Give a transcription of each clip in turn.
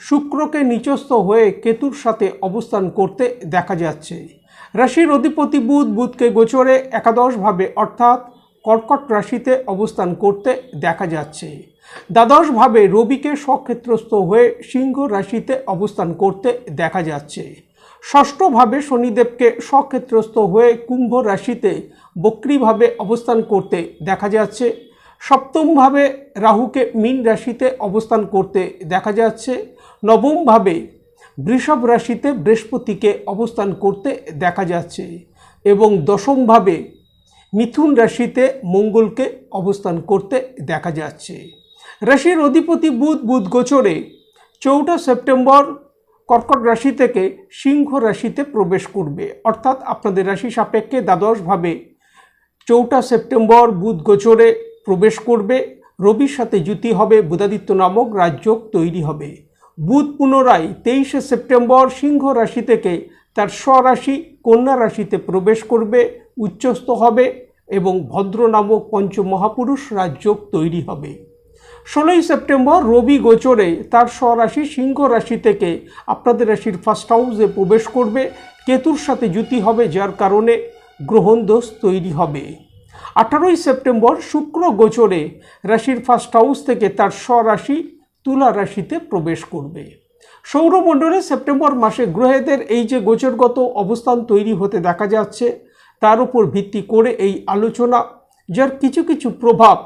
শুক্রকে নিচস্থ হয়ে কেতুর সাথে অবস্থান করতে দেখা যাচ্ছে। রাশির অধিপতি বুধ বুধকে গোচরে একাদশভাবে অর্থাৎ কর্কট রাশিতে অবস্থান করতে দেখা যাচ্ছে। দ্বাদশভাবে রবিকে স্বক্ষেত্রস্থ হয়ে সিংহ রাশিতে অবস্থান করতে দেখা যাচ্ছে। ষষ্ঠভাবে শনিদেবকে স্বক্ষেত্রস্থ হয়ে কুম্ভ রাশিতে বক্রিভাবে অবস্থান করতে দেখা যাচ্ছে। সপ্তমভাবে রাহুকে মীন রাশিতে অবস্থান করতে দেখা যাচ্ছে। নবমভাবে বৃষভ রাশিতে বৃহস্পতিকে অবস্থান করতে দেখা যাচ্ছে এবং দশমভাবে মিথুন রাশিতে মঙ্গলকে অবস্থান করতে দেখা যাচ্ছে। রাশির অধিপতি বুধ বুধ গোচরে চৌঠা সেপ্টেম্বর কর্কট রাশি থেকে সিংহ রাশিতে প্রবেশ করবে। অর্থাৎ আপনাদের রাশি সাপেক্ষে দ্বাদশভাবে চৌঠা সেপ্টেম্বর বুধ গোচরে প্রবেশ করবে। রবির সাথে জুতি হবে, বুধাদিত্য নামক রাজযোগ তৈরি হবে। বুধ পুনরায় তেইশে সেপ্টেম্বর সিংহ রাশি থেকে তার স্বরাশি কন্যা রাশিতে প্রবেশ করবে, উচ্চস্থ হবে এবং ভদ্র নামক পঞ্চমহাপুরুষ রাজযোগ তৈরি হবে। ষোলোই সেপ্টেম্বর রবি গোচরে তার স্বরাশি সিংহ রাশি থেকে আপনাদের রাশির ফার্স্ট হাউসে প্রবেশ করবে, কেতুর সাথে জুতি হবে যার কারণে গ্রহণ দোষ তৈরি হবে। আঠারোই সেপ্টেম্বর শুক্র গোচরে রাশির ফার্স্ট হাউস থেকে তার স্বরাশি তুলা রাশিতে প্রবেশ করবে। সৌরমণ্ডলে সেপ্টেম্বর মাসে গ্রহেদের এই যে গোচরগত অবস্থান তৈরি হতে দেখা যাচ্ছে, তার উপর ভিত্তি করে এই আলোচনা, যার কিছু কিছু প্রভাব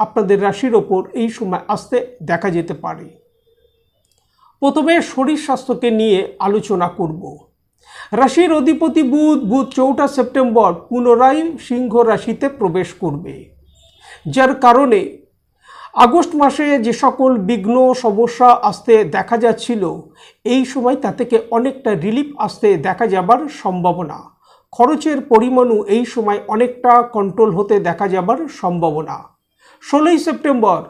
আপনাদের রাশির ওপর এই সময় আসতে দেখা যেতে পারে। প্রথমে শরীর স্বাস্থ্যকে নিয়ে আলোচনা করব। রাশির অধিপতি বুধ বুধ চৌঠা সেপ্টেম্বর পুনরায় সিংহ রাশিতে প্রবেশ করবে, যার কারণে আগস্ট মাসে যে সকল বিঘ্ন, সমস্যা আসতে দেখা যাচ্ছিল, এই সময় তা থেকে অনেকটা রিলিফ আসতে দেখা যাবার সম্ভাবনা। খরচের পরিমাণও এই সময় অনেকটা কন্ট্রোল হতে দেখা যাবার সম্ভাবনা। ষোলোই সেপ্টেম্বর,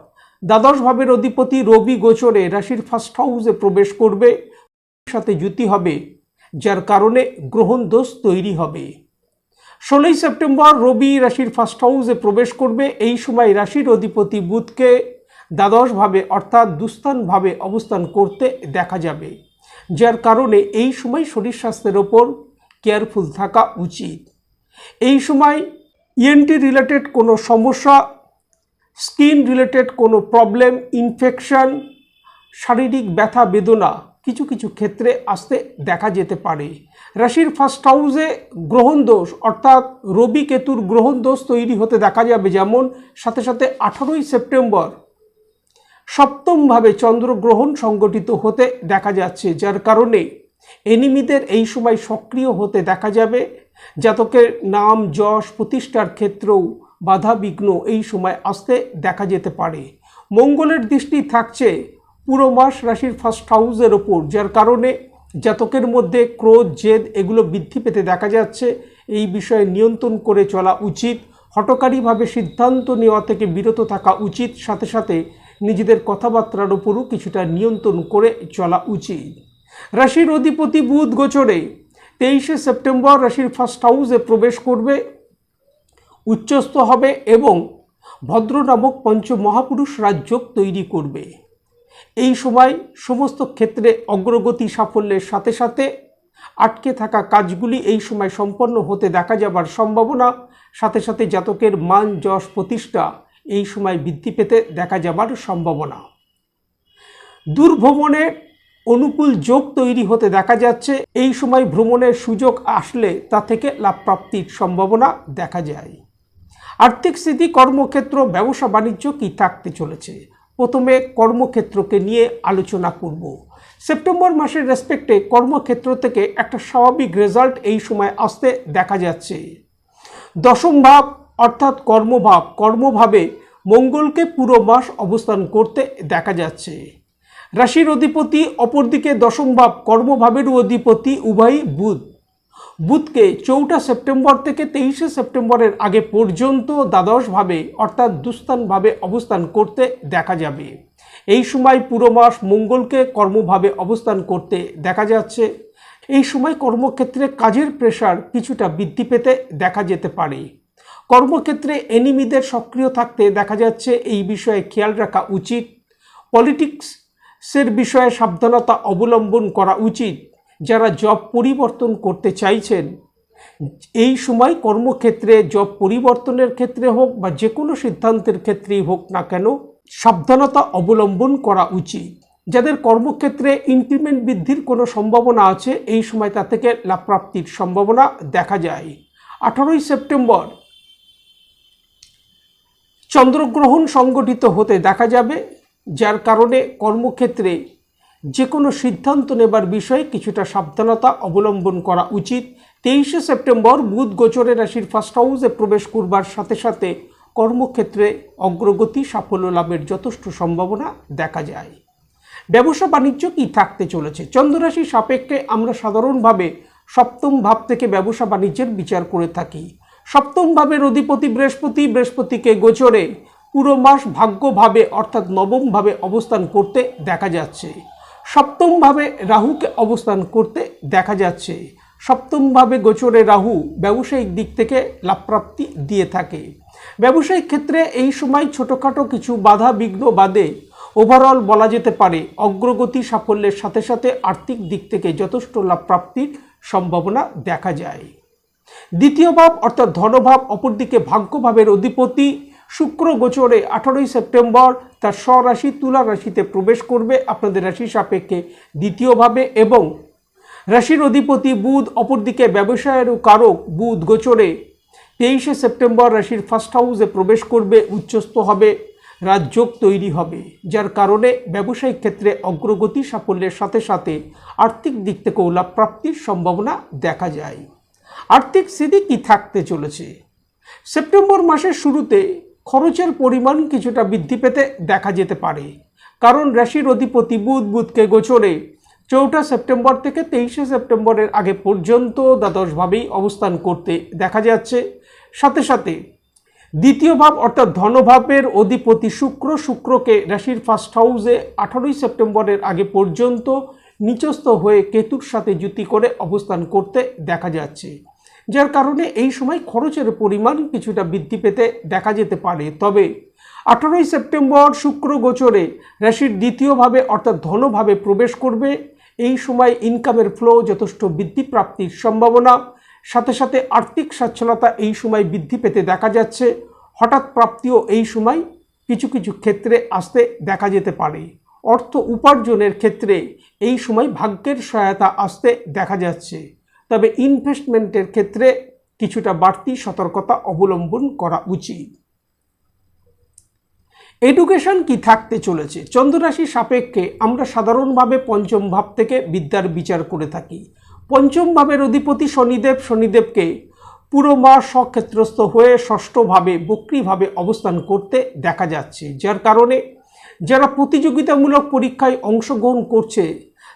দ্বাদশ ভাবের অধিপতি রবি গোচরে রাশির ফার্স্ট হাউসে প্রবেশ করবে, সাথে জুতি হবে, যার কারণে গ্রহণ দোষ তৈরি হবে। ষোলোই সেপ্টেম্বর রবি রাশির ফার্স্ট হাউসে প্রবেশ করবে। এই সময় রাশির অধিপতি বুধকে দ্বাদশভাবে অর্থাৎ দুস্থানভাবে অবস্থান করতে দেখা যাবে। যার কারণে এই সময় শরীর স্বাস্থ্যের ওপর কেয়ারফুল থাকা উচিত। এই সময় ইএনটি রিলেটেড কোনো সমস্যা স্কিন রিলেটেড কোনো প্রবলেম ইনফেকশন শারীরিক ব্যথা, বেদনা কিছু কিছু ক্ষেত্রে আসতে দেখা যেতে পারে। রাশির ফার্স্ট হাউসে গ্রহণ দোষ, অর্থাৎ রবি কেতুর গ্রহণ দোষ তৈরি হতে দেখা যাবে, যেমন সাথে সাথে আঠারোই সেপ্টেম্বর সপ্তমভাবে চন্দ্রগ্রহণ সংগঠিত হতে দেখা যাচ্ছে, যার কারণে এনিমিদের এই সময় সক্রিয় হতে দেখা যাবে। জাতকের নাম, যশ, প্রতিষ্ঠার ক্ষেত্রেও বাধা বিঘ্ন এই সময় আসতে দেখা যেতে পারে। মঙ্গলের দৃষ্টি থাকছে পুরো মাস রাশির ফার্স্ট হাউসের ওপর, যার কারণে জাতকের মধ্যে ক্রোধ, জেদ এগুলো বৃদ্ধি পেতে দেখা যাচ্ছে। এই বিষয়ে নিয়ন্ত্রণ করে চলা উচিত। হটকারীভাবে সিদ্ধান্ত নেওয়া থেকে বিরত থাকা উচিত। সাথে সাথে নিজেদের কথাবার্তার ওপরও কিছুটা নিয়ন্ত্রণ করে চলা উচিত। রাশির অধিপতি বুধ গোচরে, তেইশে সেপ্টেম্বর রাশির ফার্স্ট হাউসে প্রবেশ করবে, উচ্চস্থ হবে এবং ভদ্র নামক পঞ্চমহাপুরুষ রাজযোগ তৈরি করবে। এই সময় সমস্ত ক্ষেত্রে অগ্রগতি সাফল্যের সাথে সাথে আটকে থাকা কাজগুলি এই সময় সম্পন্ন হতে দেখা যাবার সম্ভাবনা, সাথে সাথে জাতকের মান, যশ, প্রতিষ্ঠা এই সময় বৃদ্ধি পেতে দেখা যাবার সম্ভাবনা। দূরভ্রমণে অনুকূল যোগ তৈরি হতে দেখা যাচ্ছে, এই সময় ভ্রমণের সুযোগ আসলে তা থেকে লাভ প্রাপ্তির সম্ভাবনা দেখা যায়। আর্থিক স্থিতি, কর্মক্ষেত্র, ব্যবসা, বাণিজ্য কি থাকতে চলেছে? প্রথমে কর্মক্ষেত্রকে নিয়ে আলোচনা করব। সেপ্টেম্বর মাসের রেসপেক্টে কর্মক্ষেত্র থেকে একটা স্বাভাবিক রেজাল্ট এই সময় আসতে দেখা যাচ্ছে। দশম ভাব অর্থাৎ কর্মভাব, কর্মভাবে মঙ্গলকে পুরো মাস অবস্থান করতে দেখা যাচ্ছে। রাশির অধিপতি, অপরদিকে দশম ভাব কর্মভাবের অধিপতি উভয়ই বুধ। বুধকে চৌঠা সেপ্টেম্বর থেকে তেইশে সেপ্টেম্বরের আগে পর্যন্ত দ্বাদশভাবে, অর্থাৎ দুস্থানভাবে অবস্থান করতে দেখা যাবে। এই সময় পুরো মাস মঙ্গলকে কর্মভাবে অবস্থান করতে দেখা যাচ্ছে। এই সময় কর্মক্ষেত্রে কাজের প্রেশার কিছুটা বৃদ্ধি পেতে দেখা যেতে পারে। কর্মক্ষেত্রে এনিমিদের সক্রিয় থাকতে দেখা যাচ্ছে, এই বিষয়ে খেয়াল রাখা উচিত। পলিটিক্সের বিষয়ে সাবধানতা অবলম্বন করা উচিত। যারা জব পরিবর্তন করতে চাইছেন, এই সময় কর্মক্ষেত্রে জব পরিবর্তনের ক্ষেত্রে হোক বা যে কোনো সিদ্ধান্তের ক্ষেত্রেই হোক না কেন, সাবধানতা অবলম্বন করা উচিত। যাদের কর্মক্ষেত্রে ইনক্রিমেন্ট বৃদ্ধির কোনো সম্ভাবনা আছে, এই সময় তা থেকে লাভপ্রাপ্তির সম্ভাবনা দেখা যায়। আঠারোই সেপ্টেম্বর, চন্দ্রগ্রহণ সংগঠিত হতে দেখা যাবে, যার কারণে কর্মক্ষেত্রে যে কোনো সিদ্ধান্ত নেবার বিষয়ে কিছুটা সাবধানতা অবলম্বন করা উচিত। তেইশে সেপ্টেম্বর বুধ গোচরে রাশির ফার্স্ট হাউসে প্রবেশ করবার সাথে সাথে কর্মক্ষেত্রে অগ্রগতি, সাফল্য লাভের যথেষ্ট সম্ভাবনা দেখা যায়। ব্যবসা বাণিজ্য কি থাকতে চলেছে? চন্দ্ররাশি সাপেক্ষে আমরা সাধারণভাবে সপ্তম ভাব থেকে ব্যবসা বাণিজ্যের বিচার করে থাকি। সপ্তম ভাবের অধিপতি বৃহস্পতি, বৃহস্পতিকে গোচরে পুরো মাস ভাগ্যভাবে অর্থাৎ নবমভাবে অবস্থান করতে দেখা যাচ্ছে। সপ্তমভাবে রাহুকে অবস্থান করতে দেখা যাচ্ছে। সপ্তমভাবে গোচরে রাহু ব্যবসায়িক দিক থেকে লাভপ্রাপ্তি দিয়ে থাকে। ব্যবসায়িক ক্ষেত্রে এই সময় ছোটোখাটো কিছু বাধা বিঘ্ন বাদে ওভারঅল বলা যেতে পারে, অগ্রগতি সাফল্যের সাথে সাথে আর্থিক দিক থেকে যথেষ্ট লাভপ্রাপ্তির সম্ভাবনা দেখা যায়। দ্বিতীয় ভাব অর্থাৎ ধনভাব, অপরদিকে ভাগ্যভাবের অধিপতি শুক্র গোচরে আঠারোই সেপ্টেম্বর তার স্বরাশি, তুলা রাশিতে প্রবেশ করবে আপনাদের রাশি সাপেক্ষে দ্বিতীয়ভাবে এবং রাশির অধিপতি বুধ, অপরদিকে ব্যবসায়ের কারক বুধ গোচরে তেইশে সেপ্টেম্বর রাশির ফার্স্ট হাউসে প্রবেশ করবে, উচ্চস্থ হবে, রাজযোগ তৈরি হবে, যার কারণে ব্যবসায়িক ক্ষেত্রে অগ্রগতি সাফল্যের সাথে সাথে আর্থিক দিক থেকেও লাভ প্রাপ্তির সম্ভাবনা দেখা যায়। আর্থিক স্থিতি কী থাকতে চলেছে? সেপ্টেম্বর মাসের শুরুতে খরচের পরিমাণ কিছুটা বৃদ্ধি পেতে দেখা যেতে পারে। কারণ রাশির অধিপতি বুধ, বুধকে গোচরে চৌঠা সেপ্টেম্বর থেকে তেইশে সেপ্টেম্বরের আগে পর্যন্ত দ্বাদশভাবেই অবস্থান করতে দেখা যাচ্ছে। সাথে সাথে দ্বিতীয় ভাব অর্থাৎ ধনভাবের অধিপতি শুক্র, শুক্রকে রাশির ফার্স্ট হাউসে আঠারোই সেপ্টেম্বরের আগে পর্যন্ত নিচস্থ হয়ে কেতুর সাথে জুতি করে অবস্থান করতে দেখা যাচ্ছে। যার কারণে এই সময় খরচের পরিমাণ কিছুটা বৃদ্ধি পেতে দেখা যেতে পারে। তবে আঠারোই সেপ্টেম্বর শুক্র গোচরে রাশির দ্বিতীয়ভাবে অর্থাৎ ধনভাবে প্রবেশ করবে। এই সময় ইনকামের ফ্লো যথেষ্ট বৃদ্ধি প্রাপ্তির সম্ভাবনা। সাথে সাথে আর্থিক সচ্ছলতা এই সময় বৃদ্ধি পেতে দেখা যাচ্ছে। হঠাৎ প্রাপ্তিও এই সময় কিছু কিছু ক্ষেত্রে আসতে দেখা যেতে পারে। অর্থ উপার্জনের ক্ষেত্রে এই সময় ভাগ্যের সহায়তা আসতে দেখা যাচ্ছে। তবে ইনভেস্টমেন্টের ক্ষেত্রে কিছুটা বাড়তি সতর্কতা অবলম্বন করা উচিত। এডুকেশন কি থাকতে চলেছে? চন্দ্ররাশি সাপেক্ষে আমরা সাধারণভাবে পঞ্চম ভাব থেকে বিদ্যার বিচার করে থাকি। পঞ্চম ভাবের অধিপতি শনিদেব, শনিদেবকে পুরো মাস সক্ষেত্রস্থ হয়ে ষষ্ঠভাবে বক্রিভাবে অবস্থান করতে দেখা যাচ্ছে, যার কারণে যারা প্রতিযোগিতামূলক পরীক্ষায় অংশগ্রহণ করছে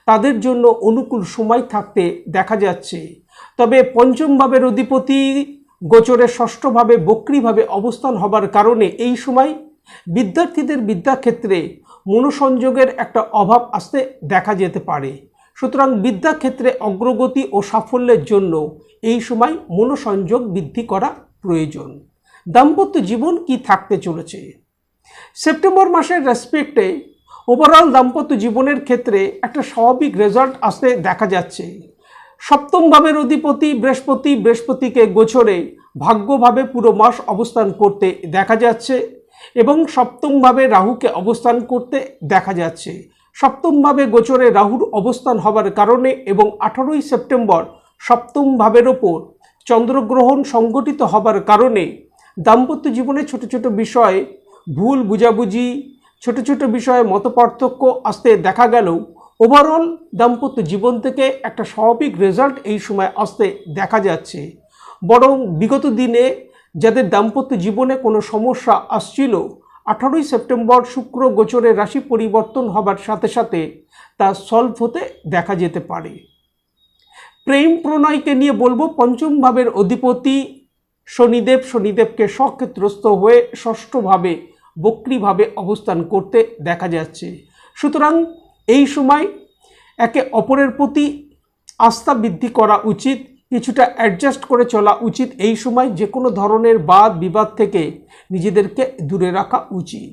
তাদের জন্য অনুকূল সময় থাকতে দেখা যাচ্ছে। তবে পঞ্চম ভাবের অধিপতি গোচরে ষষ্ঠভাবে বক্রিভাবে অবস্থান হবার কারণে এই সময় বিদ্যার্থীদের বিদ্যাক্ষেত্রে মনোসংযোগের একটা অভাব আসতে দেখা যেতে পারে। সুতরাং বিদ্যাক্ষেত্রে অগ্রগতি ও সাফল্যের জন্য এই সময় মনোসংযোগ বৃদ্ধি করা প্রয়োজন। দাম্পত্য জীবন কি থাকতে চলেছে? সেপ্টেম্বর মাসের রেসপেক্টে ওভারঅল দাম্পত্য জীবনের ক্ষেত্রে একটা স্বাভাবিক রেজাল্ট আসতে দেখা যাচ্ছে। সপ্তম ভাবের অধিপতি বৃহস্পতি বৃহস্পতিকে গোছরে ভাগ্যভাবে পুরো মাস অবস্থান করতে দেখা যাচ্ছে এবং সপ্তমভাবে রাহুকে অবস্থান করতে দেখা যাচ্ছে। সপ্তমভাবে গোচরে রাহুর অবস্থান হবার কারণে এবং আঠারোই সেপ্টেম্বর সপ্তম ভাবের ওপর চন্দ্রগ্রহণ সংগঠিত হবার কারণে দাম্পত্য জীবনে ছোট ছোট বিষয়, ভুল বুঝাবুঝি ছোট ছোট বিষয়ে মতপার্থক্য আসতে দেখা গেলেও ওভারঅল দাম্পত্য জীবন থেকে একটা স্বাভাবিক রেজাল্ট এই সময় আসতে দেখা যাচ্ছে। বরং বিগত দিনে যাদের দাম্পত্য জীবনে কোনো সমস্যা আসছিল, আঠারোই সেপ্টেম্বর শুক্র গোচরে রাশি পরিবর্তন হবার সাথে সাথে তা সলভ হতে দেখা যেতে পারে। প্রেম প্রণয়কে নিয়ে বলব পঞ্চম ভাবের অধিপতি শনিদেব শনিদেবকে সক্ষেত্রস্থ হয়ে ষষ্ঠভাবে বক্রিভাবে অবস্থান করতে দেখা যাচ্ছে। সুতরাং এই সময় একে অপরের প্রতি আস্থা বৃদ্ধি করা উচিত, কিছুটা অ্যাডজাস্ট করে চলা উচিত, এই সময় যে কোনো ধরনের বাদ বিবাদ থেকে নিজেদেরকে দূরে রাখা উচিত।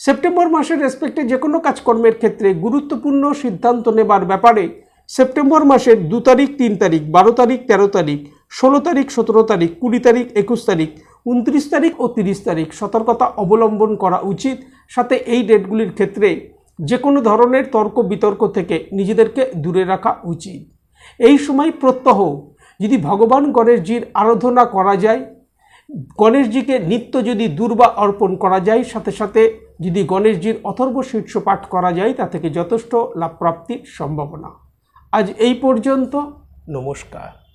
সেপ্টেম্বর মাসের রেসপেক্টে যে কোনো কাজকর্মের ক্ষেত্রে গুরুত্বপূর্ণ সিদ্ধান্ত নেবার ব্যাপারে সেপ্টেম্বর মাসের দু তারিখ, তিন তারিখ, বারো তারিখ, তেরো তারিখ ষোলো তারিখ, সতেরো তারিখ, কুড়ি তারিখ, একুশ তারিখ, উনত্রিশ তারিখ ও তিরিশ তারিখ। সতর্কতা অবলম্বন করা উচিত। সাথে এই ডেটগুলির ক্ষেত্রে যে কোনো ধরনের তর্ক বিতর্ক থেকে নিজেদেরকে দূরে রাখা উচিত। এই সময় প্রত্যহ যদি ভগবান গণেশজির আরাধনা করা যায়, গণেশজিকে নিত্য যদি দুর্বা অর্পণ করা যায়, সাথে সাথে যদি গণেশজির অথর্ব শীর্ষ পাঠ করা যায়, তা থেকে যথেষ্ট লাভ প্রাপ্তির সম্ভাবনা। আজ এই পর্যন্ত। নমস্কার।